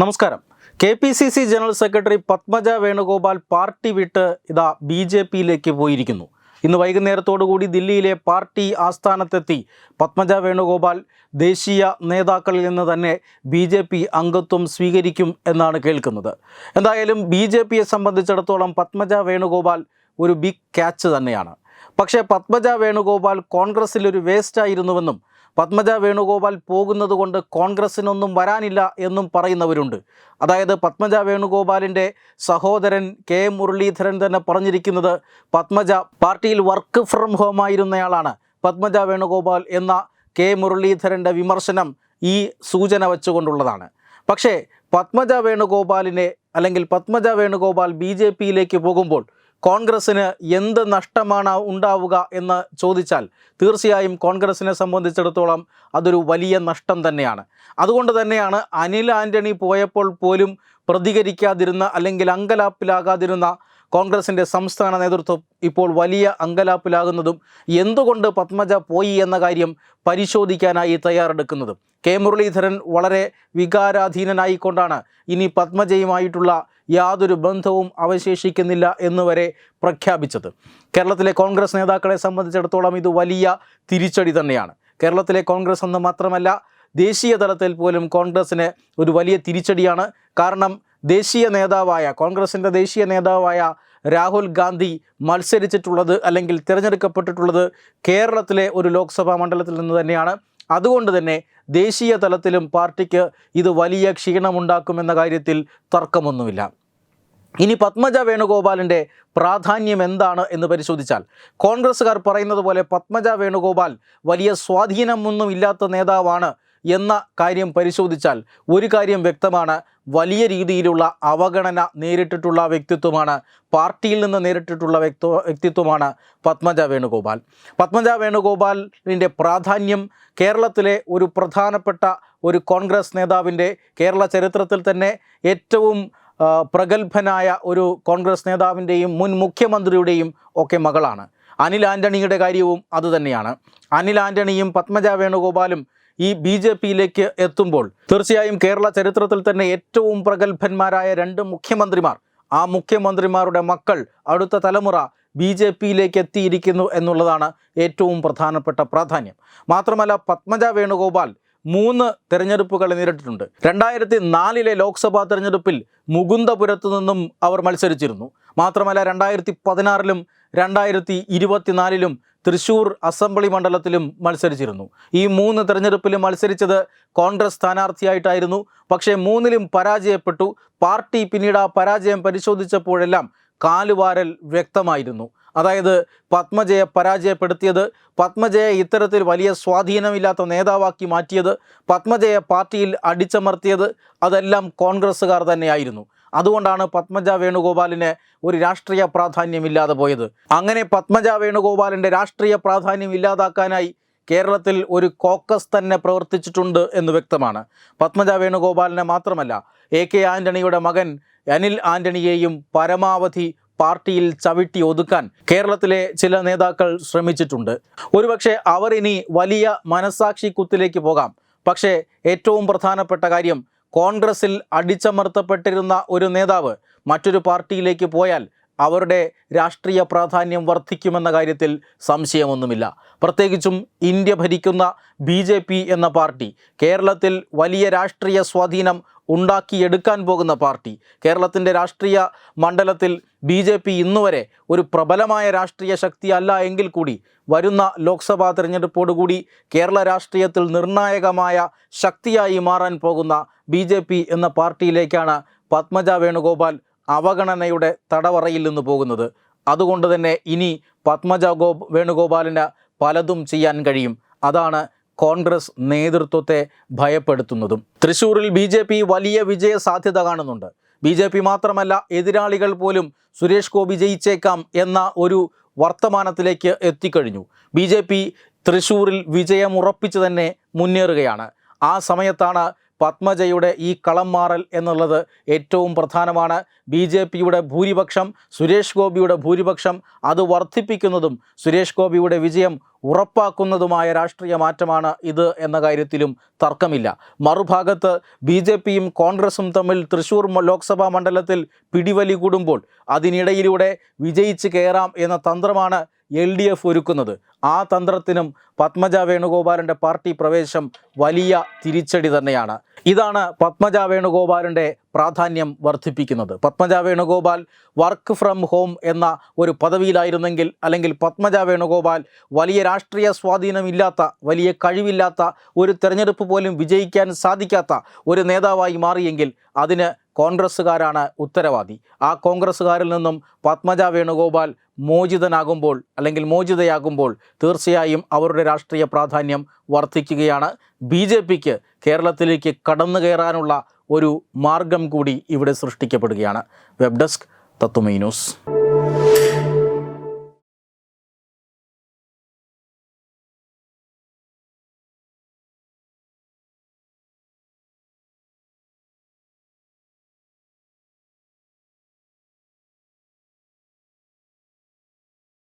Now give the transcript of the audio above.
നമസ്കാരം. K P C C general secretary Padmaja Venugopal party വിട്ട് ഇതാ ബി ജെ പിയിലേക്ക് പോയിരിക്കുന്നു. ഇന്ന് വൈകുന്നേരത്തോടു കൂടി ദില്ലിയിലെ പാർട്ടി ആസ്ഥാനത്തെത്തി പത്മജ വേണുഗോപാൽ ദേശീയ നേതാക്കളിൽ നിന്ന് തന്നെ ബി ജെ പി അംഗത്വം സ്വീകരിക്കും എന്നാണ് കേൾക്കുന്നത്. എന്തായാലും ബി ജെ പിയെ സംബന്ധിച്ചിടത്തോളം പത്മജ വേണുഗോപാൽ ഒരു ബിഗ് ക്യാച്ച് തന്നെയാണ്. പക്ഷേ പത്മജ വേണുഗോപാൽ കോൺഗ്രസ്സിൽ ഒരു വേസ്റ്റായിരുന്നുവെന്നും പത്മജ വേണുഗോപാൽ പോകുന്നത് കൊണ്ട് കോൺഗ്രസ്സിനൊന്നും വരാനില്ല എന്നും പറയുന്നവരുണ്ട്. അതായത് പത്മജ വേണുഗോപാലിന്റെ സഹോദരൻ കെ മുരളീധരൻ തന്നെ പറഞ്ഞിരിക്കുന്നത് പത്മജ പാർട്ടിയിൽ വർക്ക് ഫ്രം ഹോം ആയിരുന്നയാളാണ്. പത്മജ വേണുഗോപാൽ എന്ന കെ മുരളീധരന്റെ വിമർശനം ഈ സൂചന വെച്ചുകൊണ്ടുള്ളതാണ്. പക്ഷേ പത്മജ വേണുഗോപാലിനെ അല്ലെങ്കിൽ പത്മജ വേണുഗോപാൽ ബി ജെ പിയിലേക്ക് പോകുമ്പോൾ കോൺഗ്രസ്സിന് എന്ത് നഷ്ടമാണ് ഉണ്ടാവുക എന്ന് ചോദിച്ചാൽ തീർച്ചയായും കോൺഗ്രസ്സിനെ സംബന്ധിച്ചിടത്തോളം അതൊരു വലിയ നഷ്ടം തന്നെയാണ്. അതുകൊണ്ട് തന്നെയാണ് അനിൽ ആന്റണി പോയപ്പോൾ പോലും പ്രതികരിക്കാതിരുന്ന അല്ലെങ്കിൽ അങ്കലാപ്പിലാകാതിരുന്ന കോൺഗ്രസിന്റെ സംസ്ഥാന നേതൃത്വം ഇപ്പോൾ വലിയ അങ്കലാപ്പിലാകുന്നതും എന്തുകൊണ്ട് പത്മജ പോയി എന്ന കാര്യം പരിശോധിക്കാനായി തയ്യാറെടുക്കുന്നതും. കെ മുരളീധരൻ വളരെ വികാരാധീനനായിക്കൊണ്ടാണ് ഇനി പത്മജയുമായിട്ടുള്ള യാതൊരു ബന്ധവും അവശേഷിക്കുന്നില്ല എന്നുവരെ പ്രഖ്യാപിച്ചത്. കേരളത്തിലെ കോൺഗ്രസ് നേതാക്കളെ സംബന്ധിച്ചിടത്തോളം ഇത് വലിയ തിരിച്ചടി തന്നെയാണ്. കേരളത്തിലെ കോൺഗ്രസ് എന്ന് മാത്രമല്ല ദേശീയ തലത്തിൽ പോലും കോൺഗ്രസ്സിന് ഒരു വലിയ തിരിച്ചടിയാണ്. കാരണം ദേശീയ നേതാവായ കോൺഗ്രസിന്റെ ദേശീയ നേതാവായ രാഹുൽ ഗാന്ധി മത്സരിച്ചിട്ടുള്ളത് അല്ലെങ്കിൽ തിരഞ്ഞെടുക്കപ്പെട്ടിട്ടുള്ളത് കേരളത്തിലെ ഒരു ലോക്സഭാ മണ്ഡലത്തിൽ നിന്ന് തന്നെയാണ്. അതുകൊണ്ട് തന്നെ ദേശീയ തലത്തിലും പാർട്ടിക്ക് ഇത് വലിയ ക്ഷീണമുണ്ടാക്കുമെന്ന കാര്യത്തിൽ തർക്കമൊന്നുമില്ല. ഇനി പത്മജ വേണുഗോപാലിന്റെ പ്രാധാന്യം എന്താണ് എന്ന് പരിശോധിച്ചാൽ കോൺഗ്രസ്സുകാർ പറയുന്നത് പോലെ പത്മജ വേണുഗോപാൽ വലിയ സ്വാധീനമൊന്നും ഇല്ലാത്ത നേതാവാണ് എന്ന കാര്യം പരിശോധിച്ചാൽ ഒരു കാര്യം വ്യക്തമാണ്. വലിയ രീതിയിലുള്ള അവഗണന നേരിട്ടിട്ടുള്ള വ്യക്തിത്വമാണ് പാർട്ടിയിൽ നിന്ന് നേരിട്ടിട്ടുള്ള വ്യക്തി വ്യക്തിത്വമാണ് പത്മജ വേണുഗോപാൽ. പത്മജ വേണുഗോപാലിന്റെ പ്രാധാന്യം കേരളത്തിലെ ഒരു പ്രധാനപ്പെട്ട ഒരു കോൺഗ്രസ് നേതാവിന്റെ കേരള ചരിത്രത്തിൽ തന്നെ ഏറ്റവും പ്രഗത്ഭനായ ഒരു കോൺഗ്രസ് നേതാവിന്റെയും മുൻ മുഖ്യമന്ത്രിയുടെയും ഒക്കെ മകളാണ്. അനിൽ ആന്റണിയുടെ കാര്യവും അതുതന്നെയാണ് അനിൽ ആന്റണിയും പത്മജ വേണുഗോപാലും ഈ ബി ജെ പിയിലേക്ക് എത്തുമ്പോൾ തീർച്ചയായും കേരള ചരിത്രത്തിൽ തന്നെ ഏറ്റവും പ്രഗത്ഭന്മാരായ രണ്ട് മുഖ്യമന്ത്രിമാർ ആ മുഖ്യമന്ത്രിമാരുടെ മക്കൾ അടുത്ത തലമുറ ബി ജെ പിയിലേക്ക് എത്തിയിരിക്കുന്നു എന്നുള്ളതാണ് ഏറ്റവും പ്രധാനപ്പെട്ട പ്രാധാന്യം. മാത്രമല്ല പത്മജ വേണുഗോപാൽ മൂന്ന് തെരഞ്ഞെടുപ്പുകൾ നേരിട്ടിട്ടുണ്ട്. രണ്ടായിരത്തി നാലിലെ ലോക്സഭാ തെരഞ്ഞെടുപ്പിൽ മുകുന്ദപുരത്ത് നിന്നും അവർ മത്സരിച്ചിരുന്നു. മാത്രമല്ല രണ്ടായിരത്തി പതിനാറിലും രണ്ടായിരത്തി ഇരുപത്തിനാലിലും തൃശൂർ അസംബ്ലി മണ്ഡലത്തിലും മത്സരിച്ചിരുന്നു. ഈ മൂന്ന് തെരഞ്ഞെടുപ്പിലും മത്സരിച്ചത് കോൺഗ്രസ് സ്ഥാനാർത്ഥിയായിട്ടായിരുന്നു. പക്ഷേ മൂന്നിലും പരാജയപ്പെട്ടു. പാർട്ടി പിന്നീട് ആ പരാജയം പരിശോധിച്ചപ്പോഴെല്ലാം കാലുവാരൽ വ്യക്തമായിരുന്നു. അതായത് പത്മജയെ പരാജയപ്പെടുത്തിയത് പത്മജയെ ഇത്തരത്തിൽ വലിയ സ്വാധീനമില്ലാത്ത നേതാവാക്കി മാറ്റിയത് പത്മജയെ പാർട്ടിയിൽ അടിച്ചമർത്തിയത് അതെല്ലാം കോൺഗ്രസ്സുകാർ തന്നെയായിരുന്നു. അതുകൊണ്ടാണ് പത്മജ വേണുഗോപാലിന് ഒരു രാഷ്ട്രീയ പ്രാധാന്യമില്ലാതെ പോയത്. അങ്ങനെ പത്മജ വേണുഗോപാലിന്റെ രാഷ്ട്രീയ പ്രാധാന്യം ഇല്ലാതാക്കാനായി കേരളത്തിൽ ഒരു കോക്കസ് തന്നെ പ്രവർത്തിച്ചിട്ടുണ്ട് എന്ന് വ്യക്തമാണ്. പത്മജ വേണുഗോപാലിനെ മാത്രമല്ല എ കെ ആന്റണിയുടെ മകൻ അനിൽ ആന്റണിയെയും പരമാവധി പാർട്ടിയിൽ ചവിട്ടി ഒതുക്കാൻ കേരളത്തിലെ ചില നേതാക്കൾ ശ്രമിച്ചിട്ടുണ്ട്. ഒരുപക്ഷെ അവർ ഇനി വലിയ മനസാക്ഷി കുത്തിലേക്ക് പോകാം. പക്ഷേ ഏറ്റവും പ്രധാനപ്പെട്ട കാര്യം കോൺഗ്രസിൽ അടിച്ചമർത്തപ്പെട്ടിരുന്ന ഒരു നേതാവ് മറ്റൊരു പാർട്ടിയിലേക്ക് പോയാൽ അവരുടെ രാഷ്ട്രീയ പ്രാധാന്യം വർദ്ധിക്കുമെന്ന കാര്യത്തിൽ സംശയമൊന്നുമില്ല. പ്രത്യേകിച്ചും ഇന്ത്യ ഭരിക്കുന്ന ബി എന്ന പാർട്ടി കേരളത്തിൽ വലിയ രാഷ്ട്രീയ സ്വാധീനം ഉണ്ടാക്കിയെടുക്കാൻ പോകുന്ന പാർട്ടി. കേരളത്തിന്റെ രാഷ്ട്രീയ മണ്ഡലത്തിൽ ബി ജെ പി ഇന്നുവരെ ഒരു പ്രബലമായ രാഷ്ട്രീയ ശക്തിയല്ല എങ്കിൽ കൂടി വരുന്ന ലോക്സഭാ തെരഞ്ഞെടുപ്പോടുകൂടി കേരള രാഷ്ട്രീയത്തിൽ നിർണായകമായ ശക്തിയായി മാറാൻ പോകുന്ന ബി എന്ന പാർട്ടിയിലേക്കാണ് പത്മജ വേണുഗോപാൽ അവഗണനയുടെ തടവറയിൽ നിന്ന് പോകുന്നത്. അതുകൊണ്ട് തന്നെ ഇനി പത്മജ ഗോ വേണുഗോപാലിന് പലതും ചെയ്യാൻ കഴിയും. അതാണ് കോൺഗ്രസ് നേതൃത്വത്തെ ഭയപ്പെടുത്തുന്നതും. തൃശൂരിൽ ബി ജെ പി വലിയ വിജയ സാധ്യത കാണുന്നുണ്ട്. ബി ജെ പി മാത്രമല്ല എതിരാളികൾ പോലും സുരേഷ് ഗോപി ജയിച്ചേക്കാം എന്ന ഒരു വർത്തമാനത്തിലേക്ക് എത്തിക്കഴിഞ്ഞു. ബി ജെ പി തൃശ്ശൂരിൽ വിജയം ഉറപ്പിച്ചു തന്നെ മുന്നേറുകയാണ്. ആ സമയത്താണ് പത്മജയുടെ ഈ കളം മാറൽ എന്നുള്ളത് ഏറ്റവും പ്രധാനമാണ്. ബി ജെ പിയുടെ ഭൂരിപക്ഷം സുരേഷ് ഗോപിയുടെ ഭൂരിപക്ഷം അത് വർദ്ധിപ്പിക്കുന്നതും സുരേഷ് ഗോപിയുടെ വിജയം ഉറപ്പാക്കുന്നതുമായ രാഷ്ട്രീയ മാറ്റമാണ് ഇത് എന്ന കാര്യത്തിലും തർക്കമില്ല. മറുഭാഗത്ത് ബി ജെ പിയും കോൺഗ്രസും തമ്മിൽ തൃശൂർ ലോക്സഭാ മണ്ഡലത്തിൽ പിടിവലി കൂടുമ്പോൾ അതിനിടയിലൂടെ വിജയിച്ച് കയറാം എന്ന തന്ത്രമാണ് എൽ ഡി എഫ് ഒരുക്കുന്നത്. ആ തന്ത്രത്തിനും പത്മജ വേണുഗോപാലിന്റെ പാർട്ടി പ്രവേശം വലിയ തിരിച്ചടി തന്നെയാണ്. ഇതാണ് പത്മജ വേണുഗോപാലിന്റെ പ്രാധാന്യം വർദ്ധിപ്പിക്കുന്നത്. Padmaja Venugopal work from home എന്ന ഒരു പദവിയിലായിരുന്നെങ്കിൽ അല്ലെങ്കിൽ പത്മജ വേണുഗോപാൽ വലിയ രാഷ്ട്രീയ സ്വാധീനമില്ലാത്ത വലിയ കഴിവില്ലാത്ത ഒരു തെരഞ്ഞെടുപ്പ് പോലും വിജയിക്കാൻ സാധിക്കാത്ത ഒരു നേതാവായി മാറിയെങ്കിൽ അതിന് കോൺഗ്രസ്സുകാരാണ് ഉത്തരവാദി. ആ കോൺഗ്രസ്സുകാരിൽ നിന്നും പത്മജ വേണുഗോപാൽ മോചിതനാകുമ്പോൾ അല്ലെങ്കിൽ മോചിതയാകുമ്പോൾ തീർച്ചയായും അവരുടെ രാഷ്ട്രീയ പ്രാധാന്യം വർദ്ധിക്കുകയാണ്. ബി ജെ പിക്ക് കേരളത്തിലേക്ക് കടന്നു കയറാനുള്ള ഒരു മാർഗം കൂടി ഇവിടെ സൃഷ്ടിക്കപ്പെടുകയാണ്. Web desk Tatvamayi news.